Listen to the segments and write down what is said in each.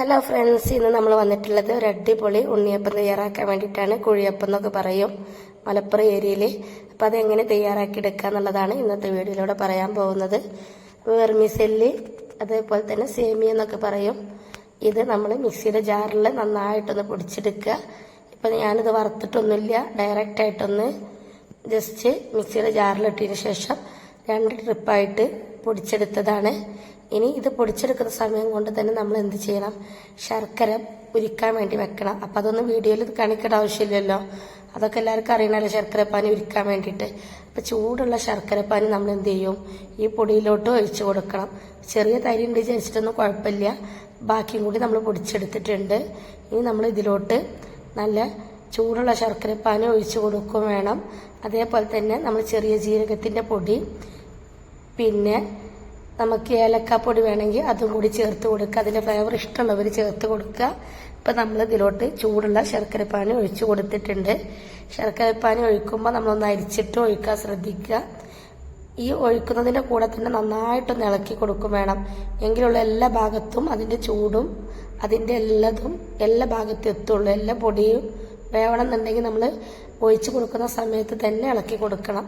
Hello friends ഇന്ന് നമ്മൾ വന്നിട്ടുള്ളത് ഒരു അടിപൊളി ഉണ്ണിയപ്പം തയ്യാറാക്കാൻ വേണ്ടിയിട്ടാണ്. കുഴിയപ്പം എന്നൊക്കെ പറയും മലപ്പുറം ഏരിയയിൽ അപ്പം അതെങ്ങനെ തയ്യാറാക്കി എടുക്കുക എന്നുള്ളതാണ് ഇന്നത്തെ വീഡിയോയിലൂടെ പറയാൻ പോകുന്നത്. വെർമിസെല്ല് അതേപോലെ തന്നെ സേമിയ എന്നൊക്കെ പറയും. ഇത് നമ്മൾ മിക്സിയുടെ ജാറിൽ നന്നായിട്ടൊന്ന് പൊടിച്ചെടുക്കുക. ഇപ്പം ഞാനിത് വറുത്തിട്ടൊന്നുമില്ല. ഡയറക്റ്റായിട്ടൊന്ന് ജസ്റ്റ് മിക്സിയുടെ ജാറിലിട്ടതിന് ശേഷം രണ്ട് ട്രിപ്പായിട്ട് പൊടിച്ചെടുത്തതാണ്. ഇനി ഇത് പൊടിച്ചെടുക്കുന്ന സമയം കൊണ്ട് തന്നെ നമ്മൾ എന്ത് ചെയ്യണം? ശർക്കര ഉരുക്കാൻ വേണ്ടി വെക്കണം. അപ്പം അതൊന്നും വീഡിയോയിൽ കാണിക്കേണ്ട ആവശ്യമില്ലല്ലോ. അതൊക്കെ എല്ലാവർക്കും അറിയണമല്ലോ ശർക്കരപ്പാനി ഉരുക്കാൻ വേണ്ടിയിട്ട്. അപ്പം ചൂടുള്ള ശർക്കരപ്പാനി നമ്മൾ എന്ത് ചെയ്യും? ഈ പൊടിയിലോട്ട് ഒഴിച്ചു കൊടുക്കണം. ചെറിയ തരി ഉണ്ട് വിചാരിച്ചിട്ടൊന്നും കുഴപ്പമില്ല. ബാക്കിയും കൂടി നമ്മൾ പൊടിച്ചെടുത്തിട്ടുണ്ട്. ഇനി നമ്മൾ ഇതിലോട്ട് നല്ല ചൂടുള്ള ശർക്കരപ്പാനി ഒഴിച്ചു കൊടുക്കുകയും വേണം. അതേപോലെ തന്നെ നമ്മൾ ചെറിയ ജീരകത്തിന്റെ പൊടി പിന്നെ നമുക്ക് ഏലക്കാപ്പൊടി വേണമെങ്കിൽ അതും കൂടി ചേർത്ത് കൊടുക്കുക. അതിന്റെ ഫ്ലേവർ ഇഷ്ടമുള്ളവർ ചേർത്ത് കൊടുക്കുക. ഇപ്പം നമ്മൾ ഇതിലോട്ട് ചൂടുള്ള ശർക്കരപ്പാനി ഒഴിച്ചു കൊടുത്തിട്ടുണ്ട്. ശർക്കരപ്പാനി ഒഴിക്കുമ്പോൾ നമ്മളൊന്ന് അരിച്ചിട്ട് ഒഴിക്കാൻ ശ്രദ്ധിക്കുക. ഈ ഒഴിക്കുന്നതിന്റെ കൂടെ തന്നെ നന്നായിട്ടൊന്ന് ഇളക്കി കൊടുക്കും വേണം. എങ്കിലുള്ള എല്ലാ ഭാഗത്തും അതിന്റെ ചൂടും അതിന്റെ എല്ലാതും എല്ലാ ഭാഗത്തും എത്തുള്ളൂ. എല്ലാ പൊടിയും വേവണം എന്നുണ്ടെങ്കിൽ നമ്മൾ ഒഴിച്ച് കൊടുക്കുന്ന സമയത്ത് തന്നെ ഇളക്കി കൊടുക്കണം.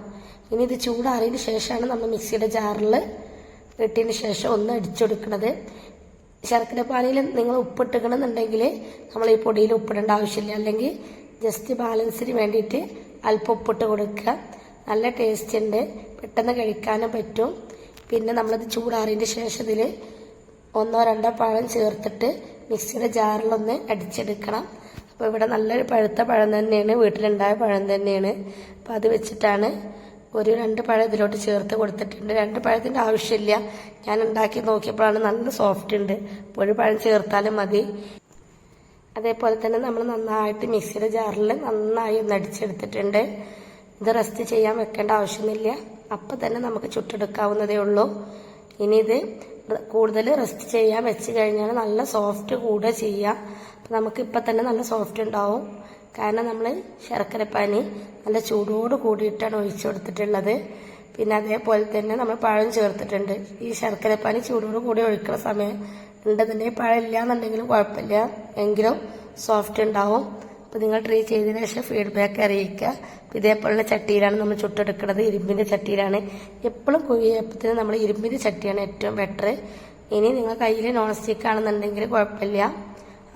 ഇനി ഇത് ചൂടാറിയതിന് ശേഷമാണ് നമ്മൾ മിക്സിയുടെ ജാറിൽ ഇട്ടതിന് ശേഷം ഒന്ന് അടിച്ചെടുക്കണത്. ശർക്കര പാനിയിൽ നിങ്ങൾ ഉപ്പിട്ടിക്കണമെന്നുണ്ടെങ്കിൽ നമ്മൾ ഈ പൊടിയിൽ ഉപ്പിടേണ്ട ആവശ്യമില്ല. അല്ലെങ്കിൽ ജസ്റ്റ് ബാലൻസിന് വേണ്ടിയിട്ട് അല്പം ഉപ്പിട്ട് കൊടുക്കുക. നല്ല ടേസ്റ്റ് ഉണ്ട്. പെട്ടെന്ന് കഴിക്കാനും പറ്റും. പിന്നെ നമ്മളത് ചൂടാറിയതിന് ശേഷം ഇതിൽ ഒന്നോ രണ്ടോ പഴം ചേർത്തിട്ട് മിക്സിയുടെ ജാറിലൊന്ന് അടിച്ചെടുക്കണം. അപ്പോൾ ഇവിടെ നല്ലൊരു പഴുത്ത പഴം തന്നെയാണ് വീട്ടിലുണ്ടായ പഴം തന്നെയാണ്. അപ്പോൾ അത് വെച്ചിട്ടാണ് ഒരു രണ്ട് പഴം ഇതിലോട്ട് ചേർത്ത് കൊടുത്തിട്ടുണ്ട്. രണ്ട് പഴത്തിന്റെ ആവശ്യമില്ല. ഞാൻ ഉണ്ടാക്കി നോക്കിയപ്പോഴാണ് നല്ല സോഫ്റ്റ് ഉണ്ട്. ഒരു പഴം ചേർത്താലും മതി. അതേപോലെ തന്നെ നമ്മൾ നന്നായിട്ട് മിക്സിയുടെ ജാറിൽ നന്നായി ഒന്ന് അടിച്ചെടുത്തിട്ടുണ്ട്. ഇത് റെസ്റ്റ് ചെയ്യാൻ വെക്കേണ്ട ആവശ്യമൊന്നുമില്ല അപ്പം തന്നെ നമുക്ക് ചുട്ടെടുക്കാവുന്നതേ ഉള്ളൂ. ഇനി ഇത് കൂടുതൽ റെസ്റ്റ് ചെയ്യാൻ വെച്ച് കഴിഞ്ഞാൽ നല്ല സോഫ്റ്റ് കൂടെ ചെയ്യാം. അപ്പം നമുക്ക് ഇപ്പം തന്നെ നല്ല സോഫ്റ്റ് ഉണ്ടാവും കാരണം നമ്മൾ ശർക്കരപ്പാനി നല്ല ചൂടോട് കൂടിയിട്ടാണ് ഒഴിച്ചു കൊടുത്തിട്ടുള്ളത്. പിന്നെ അതേപോലെ തന്നെ നമ്മൾ പഴം ചേർത്തിട്ടുണ്ട്. ഈ ശർക്കരപ്പാനി ചൂടോട് കൂടി ഒഴിക്കുന്ന സമയം ഉണ്ടെന്നുണ്ടെങ്കിൽ പഴം ഇല്ല എന്നുണ്ടെങ്കിലും കുഴപ്പമില്ല. എങ്കിലും സോഫ്റ്റ് ഉണ്ടാവും അപ്പോൾ നിങ്ങൾ ട്രൈ ചെയ്തതിന് ശേഷം ഫീഡ്ബാക്ക് അറിയിക്കുക. ഇതേപോലുള്ള ചട്ടിയിലാണ് നമ്മൾ ചുട്ടെടുക്കുന്നത്. ഇരുമ്പിന്റെ ചട്ടിയിലാണ്. എപ്പോഴും കുഴിയപ്പത്തിന് നമ്മൾ ഇരുമ്പിന്റെ ചട്ടിയാണ് ഏറ്റവും ബെറ്റർ ഇനി നിങ്ങൾ കയ്യിൽ നോൺ സ്റ്റിക്ക് ആണെന്നുണ്ടെങ്കിൽ കുഴപ്പമില്ല.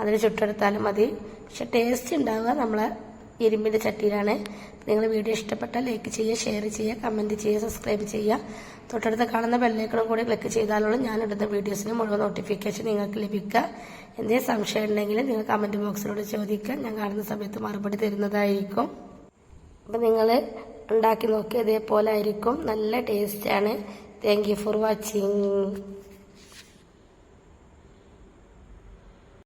അതിൽ ചുട്ടെടുത്താലും മതി. പക്ഷെ ടേസ്റ്റ് ഉണ്ടാവുക നമ്മളെ ഇരുമ്പിന്റെ ചട്ടിയിലാണ്. നിങ്ങൾ വീഡിയോ ഇഷ്ടപ്പെട്ടാൽ ലൈക്ക് ചെയ്യുക ഷെയർ ചെയ്യുക കമന്റ് ചെയ്യുക സബ്സ്ക്രൈബ് ചെയ്യുക. തൊട്ടടുത്ത് കാണുന്ന ബെല്ലേക്കളും കൂടി ക്ലിക്ക് ചെയ്താലുള്ള ഇടുന്ന വീഡിയോസിന് മുഴുവൻ നോട്ടിഫിക്കേഷൻ നിങ്ങൾക്ക് ലഭിക്കുക. എന്തെങ്കിലും സംശയം ഉണ്ടെങ്കിൽ നിങ്ങൾ കമന്റ് ബോക്സിലൂടെ ചോദിക്കുക. ഞാൻ കാണുന്ന സമയത്ത് മറുപടി തരുന്നതായിരിക്കും. അപ്പം നിങ്ങൾ ഉണ്ടാക്കി നോക്കി ഇതേപോലെ ആയിരിക്കും. നല്ല ടേസ്റ്റാണ് താങ്ക് യു ഫോർ വാച്ചിങ്